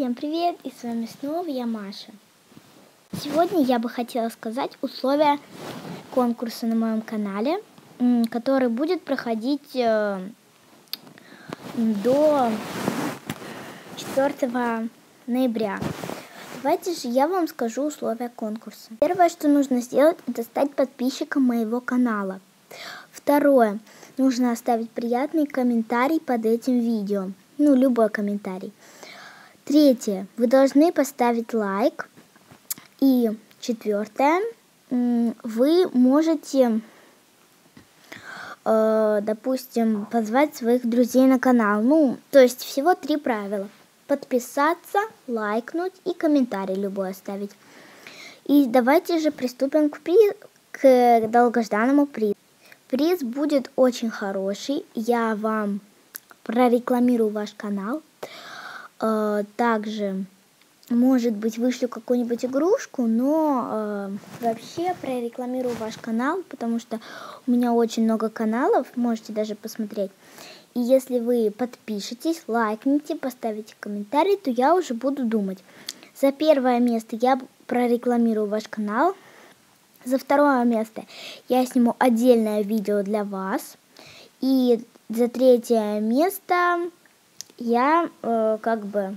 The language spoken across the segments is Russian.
Всем привет! И с вами снова я, Маша. Сегодня я бы хотела сказать условия конкурса на моем канале, который будет проходить э, до 4 ноября. Давайте же я вам скажу условия конкурса. Первое, что нужно сделать, это стать подписчиком моего канала. Второе, нужно оставить приятный комментарий под этим видео. Ну, любой комментарий. Третье. Вы должны поставить лайк. И четвертое. Вы можете, э, допустим, позвать своих друзей на канал. Ну, то есть всего три правила. Подписаться, лайкнуть и комментарий любой оставить. И давайте же приступим к, при... к долгожданному призу. Приз будет очень хороший. Я вам прорекламирую ваш канал. Э, также, может быть, вышлю какую-нибудь игрушку, но э, вообще прорекламирую ваш канал, потому что у меня очень много каналов, можете даже посмотреть. И если вы подпишетесь, лайкните, поставите комментарий, то я уже буду думать. За первое место я прорекламирую ваш канал. За второе место я сниму отдельное видео для вас. И за третье место я э, как бы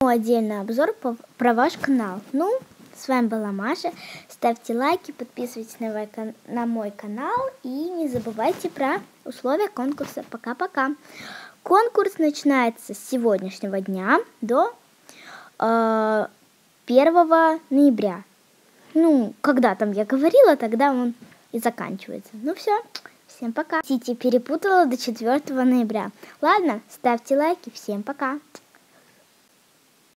отдельный обзор по, про ваш канал. Ну, с вами была Маша. Ставьте лайки, подписывайтесь на мой, на мой канал и не забывайте про условия конкурса. Пока-пока. Конкурс начинается с сегодняшнего дня до э, 1 ноября. Ну, когда там я говорила, тогда он и заканчивается. Ну все. Всем пока. Сити перепутала до 4 ноября. Ладно, ставьте лайки. Всем пока.